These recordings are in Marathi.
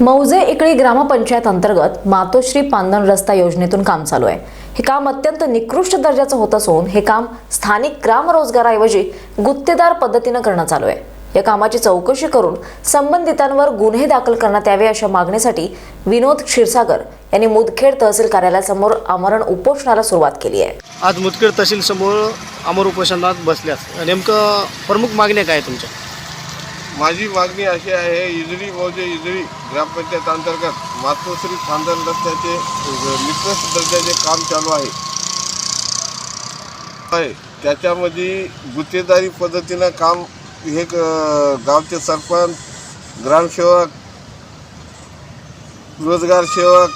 मौजे इकळी ग्रामपंचायत अंतर्गत मातोश्री पांदन रस्ता योजनेतून काम चालू आहे. हे काम अत्यंत निकृष्ट दर्जाचं होत असून हे काम स्थानिक ग्राम रोजगाराऐवजी गुत्तेदार पद्धतीनं करणं चालू आहे. या कामाची चौकशी करून संबंधितांवर गुन्हे दाखल करण्यात यावे अशा मागणीसाठी विनोद क्षीरसागर यांनी मुदखेड तहसील कार्यालयासमोर आमरण उपोषणाला सुरुवात केली आहे. आज मुदखेड तहसील समोर अमर उपोषणात बसल्यास नेमकं प्रमुख मागण्या काय तुमच्या? माझी मागणी अशी आहे इजळी मौजे इजळी ग्रामपंचायत अंतर्गत मातोश्री खानदान रस्त्याचे निकृष्ट दर्जाचे काम चालू आहे. त्याच्यामध्ये गुत्तेदारी पद्धतीनं काम हे क- गावचे सरपंच ग्रामसेवक रोजगार सेवक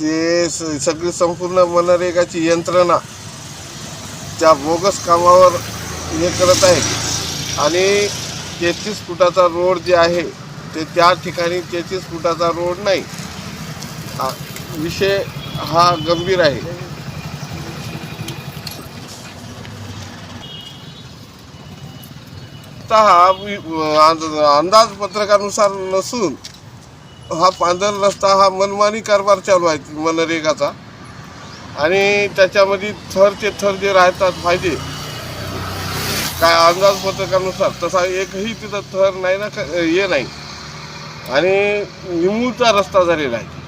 ते स- सगळी संपूर्ण मनरेगाची यंत्रणा त्या बोगस कामावर हे करत आहे आणि तेहतीस फुटाचा रोड जे आहे ते त्या ठिकाणी तेहतीस फुटाचा रोड नाही. विषय हा गंभीर आहे. हा वि- अंदाजपत्रकानुसार नसून हा पांढर रस्ता हा मनमानी कारभार चालू आहे मनरेगाचा. आणि त्याच्यामध्ये थरचे थर जे राहतात फायदे काय अंदाजपत्रकानुसार तसा एकही तिथं थर नाही ना हे नाही. आणि निमूळचा रस्ता झालेला आहे.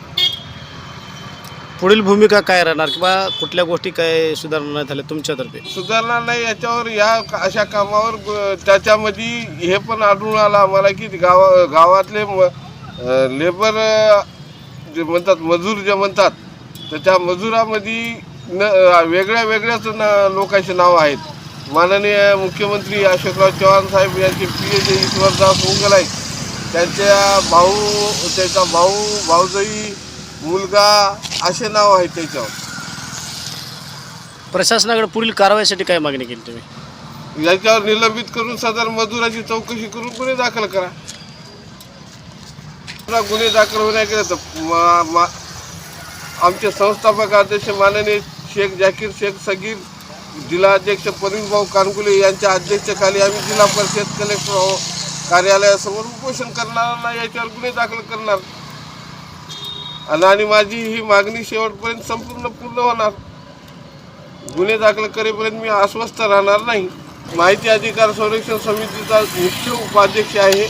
पुढील भूमिका काय राहणार किंवा कुठल्या गोष्टी काय सुधारणा नाही झाल्या तुमच्यातर्फे? सुधारणा नाही याच्यावर या अशा कामावर त्याच्यामध्ये हे पण आढळून आलं आम्हाला की गावा गावातले म लेबर जे म्हणतात मजूर जे म्हणतात तर त्या मजुरामध्ये न वेगळ्या वेगळ्याच न लोकांचे नाव आहेत. माननीय मुख्यमंत्री अशोकराव चव्हाण साहेब यांचे पी जे ईश्वरदास मुंगल आहेत त्यांच्या भाऊ त्याचा भाऊ भाऊजाई मुलगा असे नाव आहेत त्याच्यावर. प्रशासनाकडे पुढील कारवाईसाठी काय मागणी केली तुम्ही? याच्यावर निलंबित करून सदर मजुराची चौकशी करून गुन्हे दाखल करा. गुन्हे दाखल होण्या गेले तर मा- मा- आमचे संस्थापक अध्यक्ष माननीय शेख जाकीर शेख सगीर जिल्हा अध्यक्ष कानगुले यांच्या अध्यक्षतेखाली आम्ही जिल्हा परिषद कलेक्टर हो- कार्यालयासमोर उपोषण करणार नाही याच्यावर गुन्हे दाखल करणार. आणि- आणि माझी ही मागणी शेवटपर्यंत संपूर्ण पूर्ण होणार. गुन्हे दाखल करेपर्यंत मी अस्वस्थ राहणार नाही. माहिती अधिकार संरक्षण समितीचा मुख्य उपाध्यक्ष आहे.